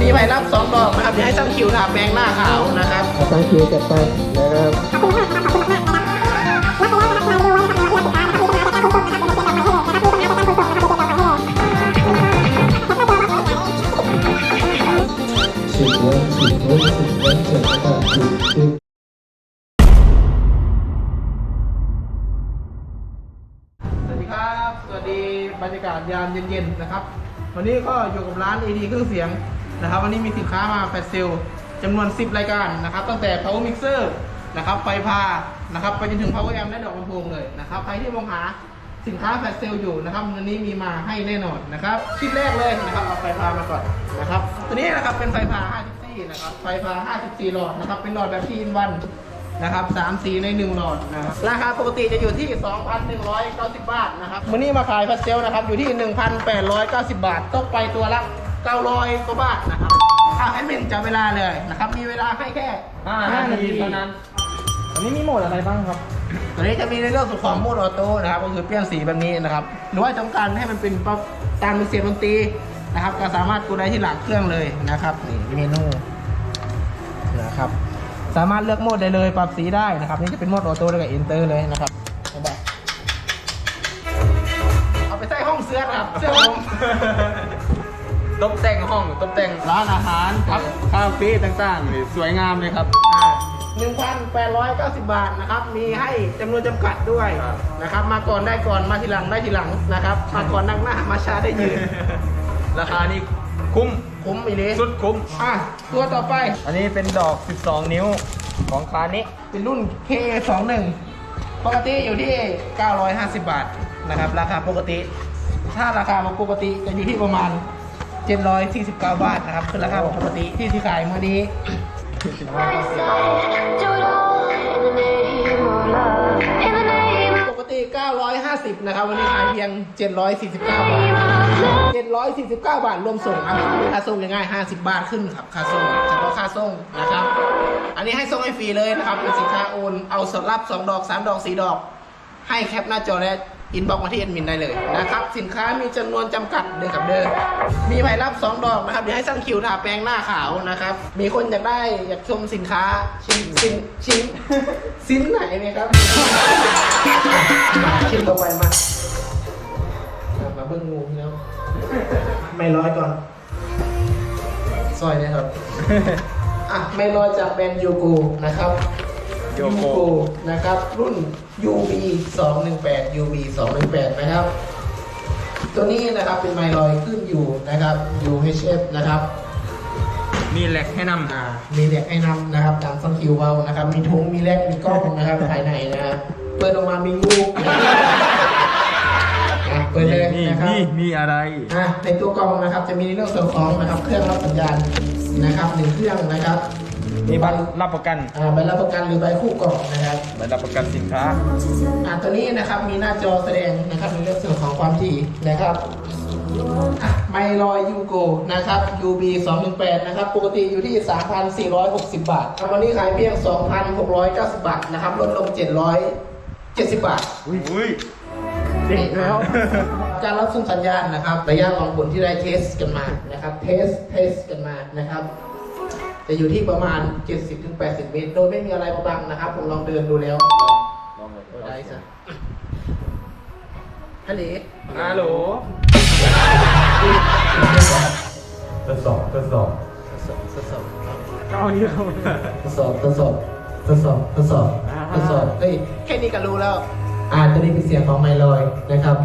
มีใบรับสองดอกนะครับเดี๋ยวให้ช่างคิวทาแปรงหน้าขาวนะครับตั้งคิวจัดไปนะครับสิบวันสิบวันสิบวันเจ็ดแปดสิบสิบสวัสดีครับ สวัสดีบรรยากาศยามเย็นๆนะครับ วันนี้ก็อยู่กับร้าน AD เครื่องเสียง นะครับวันนี้มีสินค้ามาแฟลชเซลจำนวน 10 รายการนะครับ ตั้งแต่ power mixer นะครับไฟพานะครับไปจนถึง power amp และดอกลำโพงเลยนะครับใครที่มองหาสินค้าแฟลชเซลอยู่นะครับวันนี้มีมาให้แน่นอนนะครับชิ้นแรกเลยนะครับเอาไฟพามาก่อนนะครับตัวนี้นะครับเป็นไฟพา54นะครับไฟพา54หลอดนะครับเป็นหลอดแบบที่อินวันนะครับสามสีใน 1 หลอดนะครับราคาปกติจะอยู่ที่ 2,190 บาทนะครับวันนี้มาขายพัสเซลนะครับอยู่ที่ 1,890 บาทตกไปตัวละ 900กว่าบาทนะครับอ้าวแอดมินจับเวลาเลยนะครับ มีเวลาให้แค่ห้านาทีเท่านั้นอันนี้มีโหมดอะไรบ้างครับ ตัวนี้จะมีในเรื่องของโหมดออโต้นะครับ ก็คือเปลี่ยนสีแบบนี้นะครับ หรือว่าต้องการให้มันเป็นปั๊บตามเสียงดนตรีนะครับ ก็สามารถกดได้ที่หลังเครื่องเลยนะครับ นี่เมนูนะครับ สามารถเลือกโหมดได้เลย ปรับสีได้นะครับ นี่จะเป็นโหมดออโต้แล้วก็อินเตอร์เลยนะครับเห็นปะเอาไปใส่ห้องเสื้อครับ เสื้อผม ตกแต่งห้องตกแต่งร้านอาหารครับคาเฟ่ต่างๆนี่สวยงามเลยครับหนึ่งพันแปดร้อยเก้าสิบบาทนะครับ มีให้จำนวนจำกัดด้วยครับ นะครับ มาก่อนได้ก่อน มาทีหลังได้ทีหลังนะครับ มาก่อนนั่งหน้า มาช้าได้ยืน ราคานี่คุ้มคุ้มอีนี้สุดคุ้ม อะ ตัวต่อไป อันนี้เป็นดอก 12 นิ้วของคานิเป็นรุ่น KA21 ปกติอยู่ที่ 950 บาทนะครับ ราคาปกติ ถ้าราคาปกติจะอยู่ที่ประมาณ 749 บาทนะครับคือราคาปกติที่ที่ขายเมื่อนี้ Do it all in the name of love. In the name of ปกติ 950 นะครับ วันนี้ขายเพียง 749 บาท 749 บาทรวมส่งครับค่าส่งง่ายๆ50 บาทขึ้นครับค่าส่งเฉพาะค่าส่งนะครับ อันนี้ให้ส่งให้ฟรีเลยนะครับเป็นสินค้าโอนเอาสำรับ 2 ดอก 3 ดอก 4 ดอก ให้แคปหน้าจอและ อินบ็อกมาที่แอดมินได้เลยนะครับ สินค้ามีจำนวนจำกัดเดินกับเดิมมีใบรับ 2 ดอกนะครับ เดี๋ยวให้สร้างคิวทาแปรงหน้าขาวนะครับ มีคนอยากได้อยากชมสินค้าชิ้นชิ้นชิ้นชิ้นไหนไหมครับ ชิ้นต่อไปมาเอามาเบิ้งงูแล้วไม่ร้อยก่อนซอยนะครับ อะไม่ร้อยจากแบรนด์ยูโกนะครับโยโกนะครับ รุ่น UB 218 UB 218นะครับ ตัวนี้นะครับเป็นไมลอยขึ้นอยู่นะครับ UHF นะครับมีแหลกให้นำอ่ามีเด็กให้นำนะครับตามซังคิวเวานะครับ มีทุงมีแลกมีกล้องนะครับภายในนะครับเปิดออกมามีงูอะเปิดเลยนี่นะครับนี่มีอะไรอะในตัวกล้องนะครับ จะมีในเรื่องส่วนของนะครับ เครื่องรับสัญญาณนะครับหนึ่งเครื่องนะครับ มีใบรับประกันอ่าใบรับประกันหรือใบคู่กล่องนะครับใบรับประกันสินค้าอ่าตัวนี้นะครับมีหน้าจอแสดงนะครับในเรื่องส่วนของความถี่นะครับอะไมลอยยูโกนะครับ UB 218นะครับ ปกติอยู่ที่ 3,460 บาทครับวันนี้ขายเพียง 2,690 บาทนะครับ ลดลง 770 บาท อุ้ยเด็กแล้ว การรับส่งสัญญาณนะครับ ระยะลองผลที่ได้เทสกันมา นะครับ เทส เทสกันมา นะครับ จะอยู่ที่ประมาณ 70-80 เมตร โดยไม่มีอะไรบังนะครับ ผมลองเดินดูแล้วลองเลยได้จ้ะฮัลโหลฮัลโหลทดสอบทดสอบทดสอบทดสอบเอานี่เขาทดสอบทดสอบทดสอบทดสอบทดสอบเฮ้ยแค่นี้ก็รู้แล้วอ่าตัวนี้เป็นเสียงของไมลอยนะครับ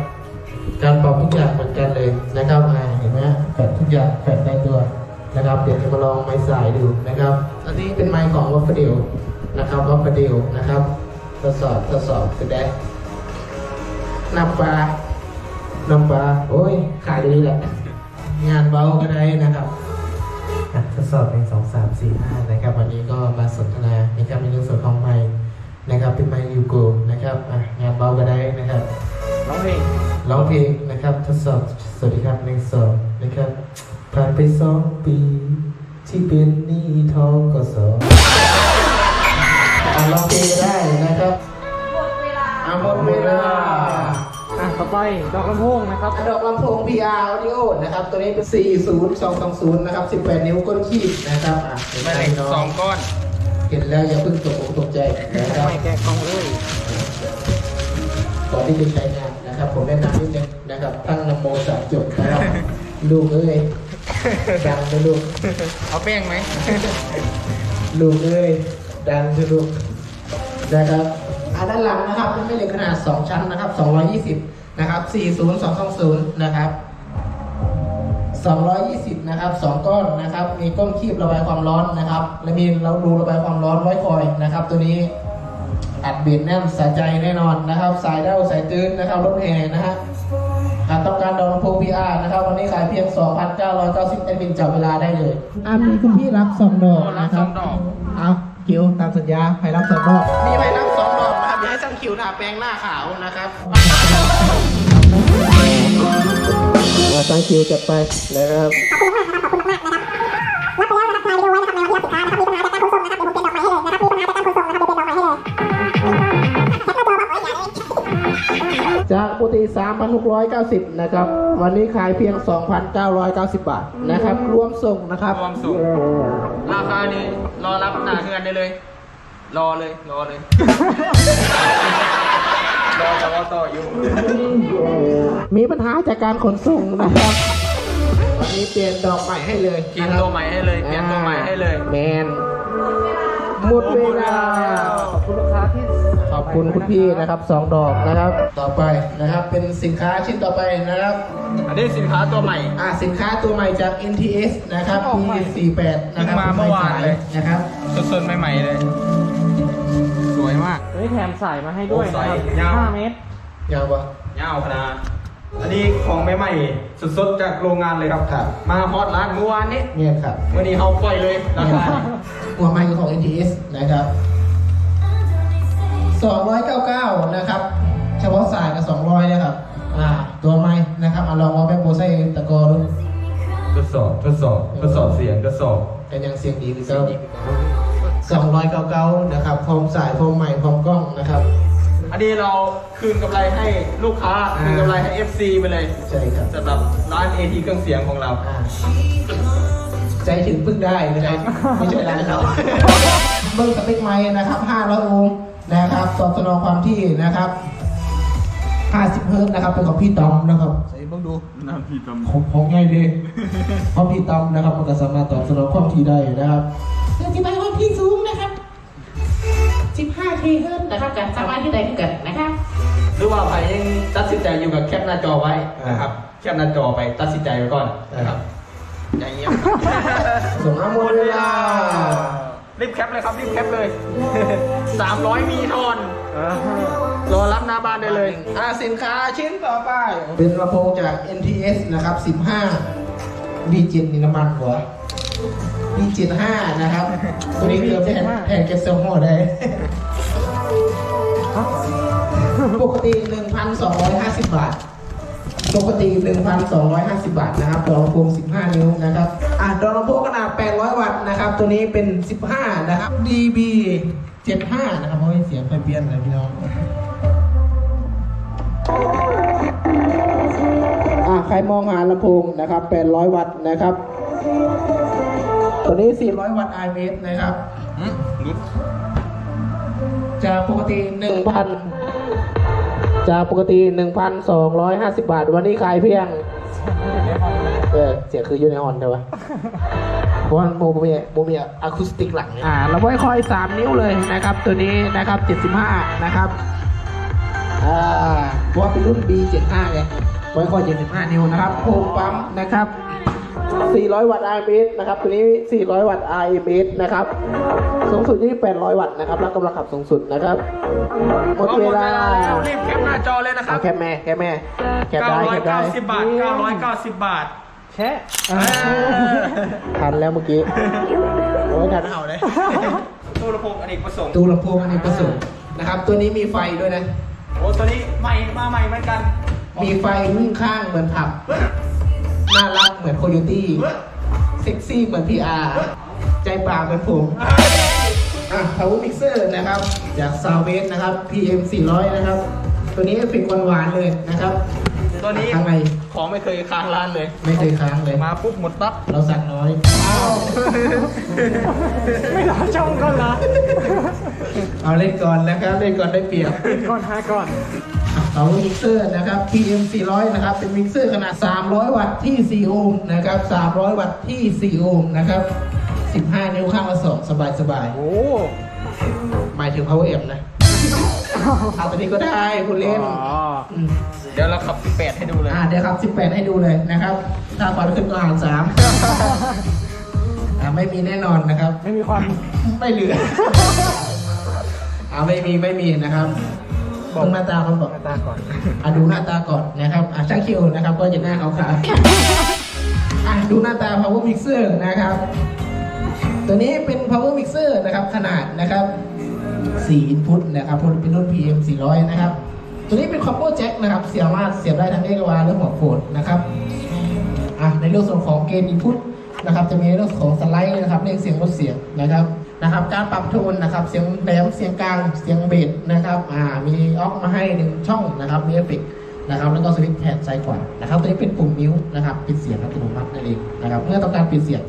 การปรับทุกอย่างเหมือนกันเลยนะครับอ่าเห็นไหมแปดทุกอย่างแปดได้ตัว นะครับ เดี๋ยวจะมาลองไม้สายดูนะครับ อันนี้เป็นไม้ของวัฟเดลนะครับวัฟเดลนะครับทดสอบทดสอบคือได้น้ำปลาน้ำปลาโอ้ยขายดีแหละงานเบาก็ได้นะครับอะทดสอบหนึ่งสองสามสี่ห้านะครับ วันนี้ก็มาสนทนานะครับในเรื่องส่วนของไม้นะครับเป็นไม้ยูโกนะครับอะงานเบาก็ได้นะครับร้องเพลงร้องเพลงนะครับ ทดสอบสวัสดีครับหนึ่งสองนะครับ ผ่านไปสองปี ที่เป็นหนี้ทองก็สออะร้องเพลงก็ได้นะครับหมดเวลาอะหมดเวลาอะอะต่อไปดอกลำโพงนะครับ ดอกลำโพง PR Audio นะครับ ตัวนี้เป็น 40220 นะครับ 18 นิ้วก้นขี้นะครับอะเห็นไหมแม่เหล็กน้องสองก้อน เห็นแล้วอย่าเพิ่งตกอกตกใจนะครับ ไม่แกะกล่องเลยก่อนที่จะใช้งานนะครับ ผมแนะนำนิดนึงนะครับ ตั้งนโมสามจบนะครับ ลูกเอ้ย ดังนะลูก เอาแป้งไหมลูกเอ้ยดังนะลูกนะครับอ่าด้านหลังนะครับเป็นแม่เหล็กขนาด 2 ชั้นนะครับ 220 นะครับ 40220 นะครับ 220 นะครับ 2 ก้อนนะครับ มีก้นคีบระบายความร้อนนะครับ และมีเราดูระบายความร้อนไว้คอยนะครับ ตัวนี้อัดเบียดแน่นสะใจแน่นอนนะครับ สายเด้าสายตื้นนะครับรถแห่นะฮะ หากต้องการดาวน์ลำโพง PR นะครับ วันนี้ขายเพียง 2,990แอดมินจับเวลาได้เลยอ่ามีคุณพี่รับสองดอกรับนะคสรัอบงดอกเอาคิวตามสัญญาใครรับสองดอกมีใครรับสองดอกนะครับเดี๋ยวให้ช่างคิวทาแปรงหน้าขาวนะครับ มาช่างคิวจัดไปนะครับจาก ปกติ 3,690 นะครับ วันนี้ขายเพียง 2,990 บาทนะครับ รวมส่งนะครับ รวมส่ง ราคานี้รอรับหน้าเฮือนได้เลย รอเลย รอเลย รอจะว่าต่ออยู่ มีปัญหาจากการขนส่งนะครับ วันนี้เปลี่ยนดอกใหม่ให้เลยเปลี่ยนนะครับตัวใหม่ให้เลย เปลี่ยนตัวใหม่ให้เลย แมน หมดเวลา ขอบคุณลูกค้าที่ขอบคุณคุณพี่นะครับสองดอกนะครับ ต่อไปนะครับ เป็นสินค้าชิ้นต่อไปนะครับ อันนี้สินค้าตัวใหม่ อ่าสินค้าตัวใหม่จาก NTS นะครับออกใหม่ P48 นะครับเพิ่งมาเมื่อวานเลยนะครับสดๆใหม่ๆเลย สวยมากเฮ้ยแถมสายมาให้ด้วยนะครับโอ้สายยาว5เมตรยาวปะยาวขนาดอันนี้ของใหม่ๆสดๆจากโรงงานเลยครับครับ มาฮอตร้านเมื่อวานนี้เนี่ยครับวันนี้เขาปล่อยเลยราคา หัวไม้ของ NTS นะครับ 299 นะครับ เฉพาะสายกับ 200 นะครับอ่าตัวไม้นะครับเอาลองเอาไปโบใส่ตะกอดูทดสอบทดสอบทดสอบเสียงทดสอบเป็นยังเสียงดีคือเก้า299 นะครับพร้อมสายพร้อมไม้พร้อมกล้องนะครับ อันนี้เราคืนกำไรให้ลูกค้าอ่าคืนกำไรให้ FC ไปเลยใช่ครับสำหรับร้าน AT เครื่องเสียงของเราอ่า ใจถึงพึ่งได้นะครับไม่ใช่ร้านเขาเบิ้งสเปคไม้นะครับ 500 โอห์มนะครับตอบสนองความที่นะครับ 50 เฮิร์ตซ์นะครับเป็นของพี่ตอมนะครับใส่เบิ้งดูน้ำพี่ตำของของง่ายดีเพราะพี่ตอมนะครับมันก็สามารถตอบสนองความที่ได้นะครับเรื่องที่ไปความที่สูงนะครับ15ทีเฮิร์ตซ์นะครับกับสามารถที่ได้เกิดนะครับหรือว่าใครยังตัดสินใจอยู่กับแคปหน้าจอไว้นะครับแคปหน้าจอไปตัดสินใจไว้ก่อนนะครับ อย่าเงียบส่งข้อมูลเวลารีบแคปเลยครับรีบแคปเลย 300 มีทอนรอรับหน้าบ้านได้เลย อ่าสินค้าชิ้นต่อไป เป็นลำโพงจาก NTS นะครับ 15 B7 นี่น้ำมันหัว B75 นะครับ ตัวนี้เกือบแทนแทนเก็บเซลล์ห่อได้ปกติ 1,250 บาท ปกติ 1,250 บาทนะครับดอกลำโพง15 นิ้วนะครับอะดอกลำโพงขนาด 800 วัตต์นะครับ ตัวนี้เป็น 15 นะครับ DB 75 นะครับเพราะว่าเสียงไฟเปลี่ยนเลยพี่น้องอะใครมองหาลำโพงนะครับ 800 วัตต์นะครับ ตัวนี้ 400 วัตต์ i m s นะครับ จากปกติ 1,000 จากปกติ 1,250 บาท วันนี้ขายเพียง เออ เสียงคือยูนิออนใช่ปะเพราะว่าโมเมียโมเมียอะคูสติกหลังเนี่ยอ่าเราไว้คอย3นิ้วเลยนะครับ ตัวนี้นะครับ 75 นะครับ อ่าเพราะว่าเป็นรุ่น B75 ไงไว้คอย75 นิ้วนะครับโพงปั๊มนะครับ 400 วัตต์ RMS นะครับ ตัวนี้ 400 วัตต์ RMS นะครับ สูงสุดที่ 800 วัตต์นะครับแล้วกำลังขับสูงสุดนะครับ หมดก็เวหมดลาเวลาแล้วรีบแคปหน้าจอเลยนะครัเอาบแคปแม่ แคปแม่ แคปได้ แคปได้990 บาท 990 บาทแชะอ่าทันแล้วเมื่อกี้ โอ้ยทันเอาเลย ตู้ลำโพงอเนกประสงค์ ตู้ลำโพงอันนี้ประสงค์นะครับ ตัวนี้มีไฟด้วยนะ โอ้ ตัวนี้ใหม่มาใหม่เหมือนกัน มีไฟวิ่งข้างเหมือนผับ น่ารักเหมือนโคโยตี้เซ็กซี่เหมือนพีอาร์ใจป่าเหมือนผมอะ power mixer นะครับ จาก s o u n d w a v e นะครับ PM 400 นะครับ ตัวนี้เอฟเฟกต์หวานๆเลยนะครับ ตัวนี้ข้างในของไม่เคยค้างร้านเลย ไม่เคยค้างเลย มาปุ๊บหมดปั๊บเราสั่งน้อยไม่รอช่องก็ละเอาเล่นก่อนนะครับ เล่นก่อนได้เปรียบ ก่อนหาก่อน เอามิกเซอร์นะครับ PM 400 นะครับ เป็นมิกเซอร์ขนาด 300 วัตต์ที่ 4 โอห์มนะครับ 300 วัตต์ที่ 4 โอห์มนะครับ 15 นิ้วข้างละสองสบายสบายโอ้ๆหมายถึง power amp นะเอาตัวนี้ก็ได้คุณเล่นอ๋อมเดี๋ยวเราขับแปดให้ดูเลย อ่าเดี๋ยวครับ 18 ให้ดูเลยนะครับ ถ้าความขึ้นก็หารสามอ่าไม่มีแน่นอนนะครับ ไม่มีความ ไม่เหลือ อ่าไม่มีไม่มีนะครับ ต้องหน้าตามันบอกหน้าตาก่อนอะดูหน้าตาก่อนนะครับอะช่างคิวนะครับ ก็จะหน้าขาวๆอะดูหน้าตา power mixer นะครับ ตัวนี้เป็น power mixer นะครับขนาดนะครับ4 input นะครับเป็นรุ่น PM 400 นะครับ ตัวนี้เป็น combo jack นะครับ เสียบมาเสียบได้ทั้งเอกวาและหัวโฟนนะครับอะในเรื่องส่วนของเกณฑ์ input นะครับ จะมีในเรื่องของสไลด์นะครับเรียกเสียงลดเสียงนะครับ นะครับ การปรับโทนนะครับเสียงแหลมเสียงกลางเสียงเบสนะครับอ่ามีออกมาให้หนึ่งช่องนะครับมีเอฟเฟกนะครับแล้วก็สวิตช์แทนซ้ายขวานะครับตัวนี้เป็นปุ่มนิ้วนะครับปิดเสียงอัตโนมัตินั่นเองนะครับเมื่อต้องการปิดเสียง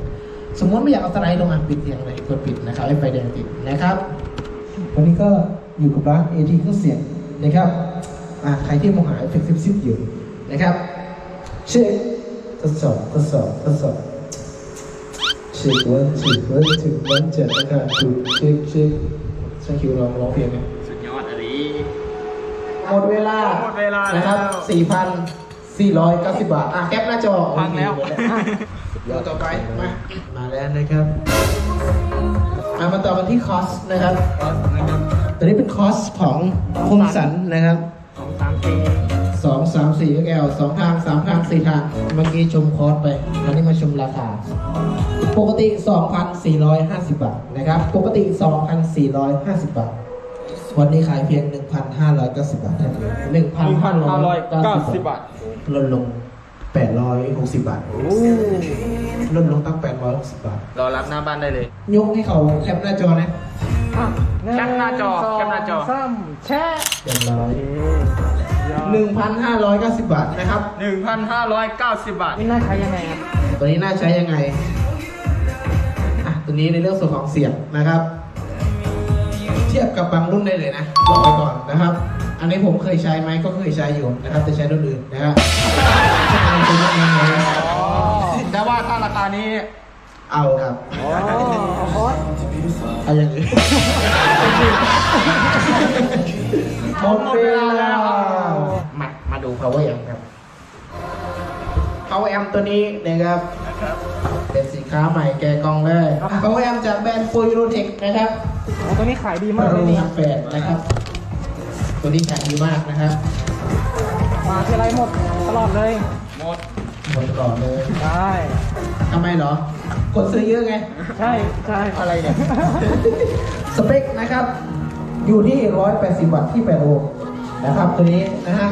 สมมติไม่อยากเอาสไลด์ลงอะปิดเสียงเลยกดปิดนะครับให้ไฟแดงติดนะครับวันนี้ก็อยู่กับร้าน AT เครื่องเสียงนะครับอ่าใครที่มองหาเอฟเฟกต์ซิบๆอยู่นะครับเช็คทดสอบทดสอบทดสอบ เช็ควันถึงวันถึงวันเจ็ดนะครับดูเช็คเช็คช่างคิวลองร้องเพลงไหมสุดยอดอันนี้ หมดเวลาหมดเวลาแล้ว นะครับสี่พันสี่ร้อยเก้าสิบบาท อะแคปหน้าจอฟังแล้วโอเดี๋ยวต่อไป มา มาแล้วนะครับอะมาต่อกันที่คอสนะครับตัวนี้เป็นคอสของคมสันนะครับ สองสามสี่ สองสามสี่แอลสองทางสามทางสี่ทาง เมื่อกี้ชมคอสไป อันนี้มาชมราคา ปกติ 2,450 บาทนะครับ ปกติ 2,450 บาท วันนี้ขายเพียง 1,590 บาทเท่านั้น1,590บาทลดลง 860 บาทลดลงตั้ง860 บาท รอรับหน้าบ้านได้เลยยกให้เขาแคปหน้าจอนะอะแคปหน้าจอนึ่งแคปหน้าจอสงสามแช่ เรียบร้อยเอ๊ะ 1,590 บาทนะครับ 1,590 บาท นี่น่าใช้ยังไงครับ ตัวนี้น่าใช้ยังไง อะ ตัวนี้ในเรื่องส่วนของเสียงนะครับ เทียบกับบางรุ่นได้เลยนะบอกไปก่อนนะครับ อันนี้ผมเคยใช้ไหมก็เคยใช้อยู่นะครับ แต่ใช้รุ่นอื่นนะครับใช้รุ่นอื่นยังไงแต่ว่าถ้าราคานี้ เอาครับอ๋อเอาคอสเอาอย่างอื่น หมดเวลาแล้วมามาดู power amp ครับ power amp ตัวนี้นะครับ เป็นสินค้าใหม่แกะกล่องเลย power amp จากแบรนด์ Full Eurotech นะครับโอ้ตัวนี้ขายดีมากเลยนี่แปดนะครับ ตัวนี้ขายดีมากนะครับ มาทีไรหมดตลอดเลย หมด หมดก่อนเลย ใช่ทำไมเหรอ กดซื้อเยอะไง ใช่ ใช่ อะไรเนี่ย สเปคนะครับ อยู่ที่ 180 วัตต์ที่ 8 โอห์มนะครับ ตัวนี้นะฮะ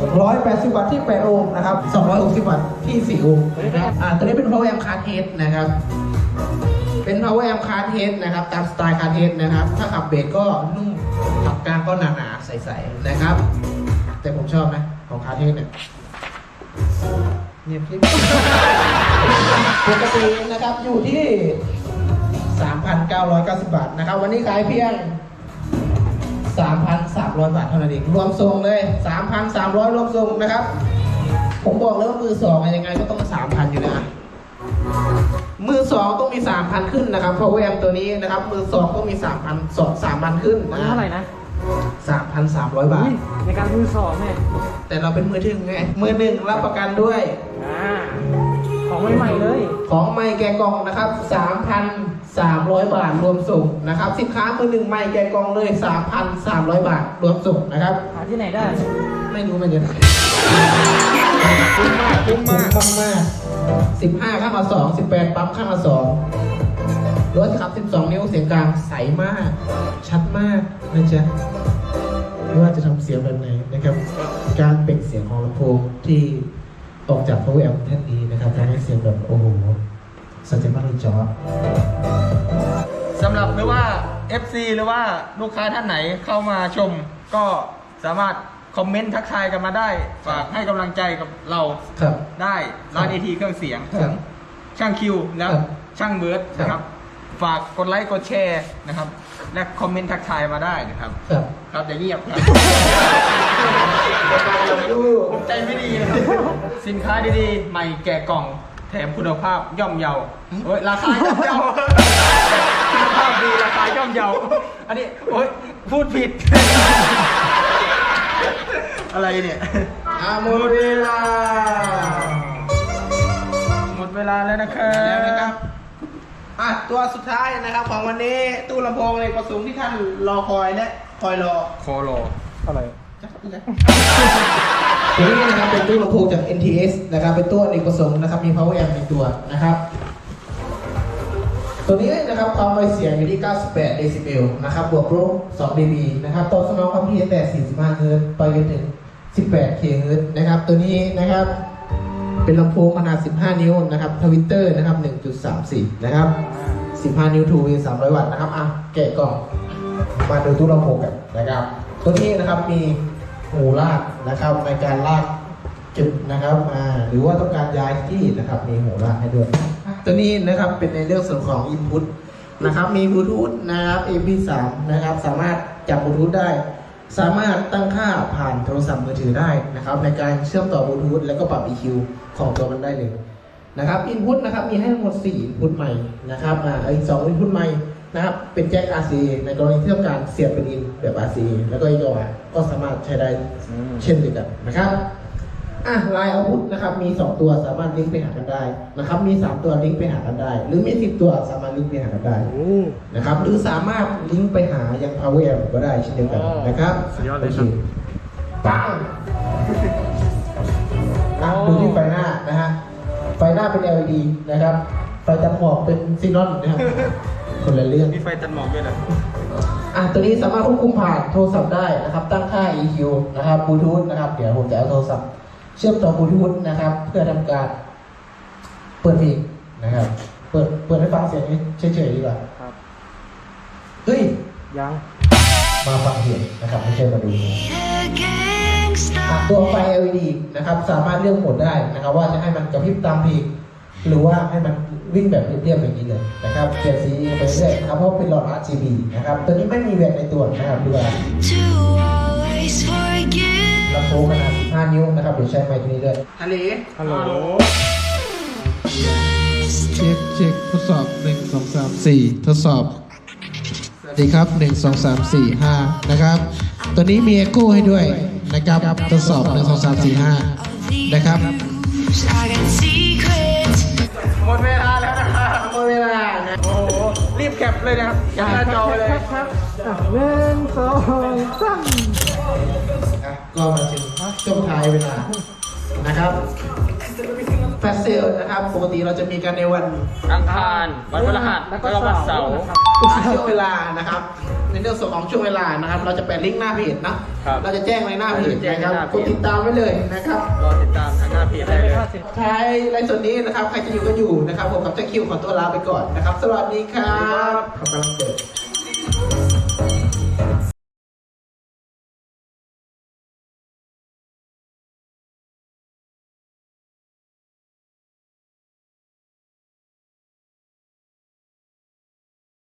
180 วัตต์ที่ 8 โอห์มนะครับ 260 วัตต์ที่ 4 โอห์มนะครับอ่าตัวนี้เป็น power amp card head นะครับ เป็น power amp card head นะครับ ตามสไตล์ card head นะครับ ถ้าขับเบสก็นุ่มขับกลางก็หนาๆ ใสๆ นะครับ แต่ผมชอบนะ ของ card head เนี่ยเงียบคลิปปกตินะครับอยู่ที่ 3,990 บาทนะครับ วันนี้ขายเพียง 3,300 บาทเท่านั้นเองรวมทรงเลย 3,300 รวมทรงนะครับ ผมบอกเลยว่ามือสองอะยังไงก็ต้อง 3,000 อยู่นะมือสองต้องมี 3,000 ขึ้นนะครับเพราะแวมตัวนี้นะครับ มือสองต้องมี 3,000สอง3,000 ขึ้นมันนะเท่าไหร่นะ3,300 บาทอุ๊ยในการมือสองเนี่ยแต่เราเป็นมือถึงไงมือหนึ่งรับประกันด้วยอ่าของใหม่ๆเลย ของไม้แกะกล่องนะครับ 3,300 บาทรวมส่งนะครับสินค้ามือหนึ่งไม้แกะกล่องเลย 3,300 บาทรวมส่งนะครับ หาที่ไหนได้ไม่รู้มันจะคุ้มมากคุ้มมากคุ้มมากสิบห้าข้างละสองสิบแปดปั๊มข้างละสองรถขับสิบสองนิ้วเสียงกลางใสมาก ชัดมากนะจ๊ะไม่ว่าจะทำเสียงแบบไหนนะครับ การเปล่งเสียงของลำโพงที่ออกจาก power amp แท่นนี้นะครับทำให้เสียงแบบโอ้โห สัจจะมากเลยจอสำหรับหรือว่า FC หรือว่าลูกค้าท่านไหนเข้ามาชม ก็สามารถคอมเมนต์ทักทายกันมาได้ ฝากให้กำลังใจกับเราครับ ได้ร้านเอทีเครื่องเสียงครับช่างคิวและครับช่างเบิร์ดนะคครัรับบฝากกดไลค์กดแชร์นะครับ และคอมเมนต์ทักทายมาได้นะครับ ครับ ครับอย่าเงียบครับใจไม่ดีนะครับ สินค้าดีๆ ใหม่แก่กล่อง แถมคุณภาพย่อมเยาโอ้ยราคาย่อมเยาคุณภาพดีราคาย่อมเยาอันนี้โอ้ยพูดผิด อะไรเนี่ยอาหมดเวลา หมดเวลาแล้วนะครัแล้วนะคบรับอะตัวสุดท้ายนะครับของวันนี้ตู้ลำโพงในประสูงที่ท่านรอคอยและคอยรอโคโลอะไร ตัวนี้นะครับเป็นตู้ลำโพงจาก NTS นะครับเป็นตัวอเนกประสงค์นะครับมี power amp ในตัวนะครับ ตัวนี้นะครับความไวเสียงอยู่ที่ 98 เดซิเบลนะครับบวกลบ2 dB นะครับตอบสนองความถี่แต่ 45 เฮิรตซ์ไปจนถึง 18 เคเฮิรตซ์นะครับ ตัวนี้นะครับเป็นลำโพงขนาด 15 นิ้วนะครับทวิตเตอร์นะครับ 1.34 นะครับ 15 นิ้วทูวี300 วัตต์นะครับอะแกะกล่องมาดูตู้ลำโพงกันนะครับ ตัวนี้นะครับมี หูลากนะครับ ในการลากจุดนะครับอ่าหรือว่าต้องการย้ายที่นะครับ มีหูลากให้ด้วย ตัวนี้นะครับเป็นในเรื่องส่วนของ input นะครับ มีบลูทูธนะครับ MP3 นะครับ สามารถจับบลูทูธได้ สามารถตั้งค่าผ่านโทรศัพท์มือถือได้นะครับ ในการเชื่อมต่อบลูทูธแล้วก็ปรับ EQ ของตัวมันได้เลยนะครับ input นะครับมีให้ทั้งหมด4 input ใหม่นะครับอ่าอีก2 input ใหม่ นะครับ เป็นแจ็ค RCA ในกรณีที่ต้องการเสียบเป็น in แบบ RCA แล้วก็อีกตัวก็สามารถใช้ได้เช่นเดียวกันนะครับอะลายอาวุธนะครับ มี 2 ตัวสามารถลิงก์ไปหากันได้นะครับ มี 3 ตัวลิงก์ไปหากันได้ หรือมี 10 ตัวสามารถลิงก์ไปหากันได้โอ้นะครับ หรือสามารถลิงก์ไปหายัง power amp ก็ได้เช่นเดียวกันอ๋อนะครับสุดยอดเลยโอครับปังอะดูที่ไฟหน้านะฮะไฟหน้าเป็น LED นะครับ ไฟตัดหมอกเป็นซีนอนนะครับคนละเรื่อง มีไฟตัดหมอกด้วยเหรออะตัวนี้สามารถควบคุมผ่านโทรศัพท์ได้นะครับ ตั้งค่า EQ นะครับบลูทูธนะครับ เดี๋ยวผมจะเอาโทรศัพท์ เชื่อมต่อบลูทูธนะครับ เพื่อทำการ เปิดเพลงนะครับ เปิดเปิดให้ฟังเสียงเฉยๆดีกว่าครับเฮ้ยยังมาฟังเสียงนะครับไม่ใช่มาดู A gangster. อะตัวไฟ LED นะครับ สามารถเลือกโหมดได้นะครับ ว่าจะให้มันกระพริบตามเพลง หรือว่าให้มันวิ่งแบบเรียบๆอย่างนี้เลยนะครับเปลี่ยนสีไปเรื่อยนะครับเพราะเป็นหลอด RGB นะครับตัวนี้ไม่มีแบตในตัวนะครับดูว่า To always forgive. ลำโพงขนาด 15 นิ้วนะครับเดี๋ยวใช้ไมค์ตัวนี้ด้วยฮัลโหลฮัลโหลเช็คเช็คทดสอบหนึ่งสองสามสี่ทดสอบสวัสดีครับหนึ่งสองสามสี่ห้านะครับ ตัวนี้มีเอโก้ให้ด้วยนะครับทดสอบหนึ่งสองสามสี่ห้านะครับ มดเวลาแล้วนะครับ หมดเวลานะโอ้โห รีบแคปเลยนะครับแคปหน้าจอไปเลย ครับอะหนึ่งสองสามอะก็มาถึงช่วงท้ายเวลานะครับแฟชเซลนะครับ ปกติเราจะมีกันในวันอังคาร วันพฤหัสแล้วก็วันเสาร์ นะครับช่วงเวลานะครับ ในเรื่องส่วนของช่วงเวลานะครับ เราจะแปะลิงก์หน้าเพจนะ ครับเราจะแจ้งในหน้าเพจแจ้งนะในครับหน้าเพจกดติดตามไว้เลยนะครับ รอติดตามทางหน้าเพจได้เลยท้ายไลฟ์สดนี้นะครับ ใครจะอยู่ก็อยู่นะครับ ผมกับเจ้าคิวขอตัวลาไปก่อนนะครับ สวัสดีครับขอบคุณเกิด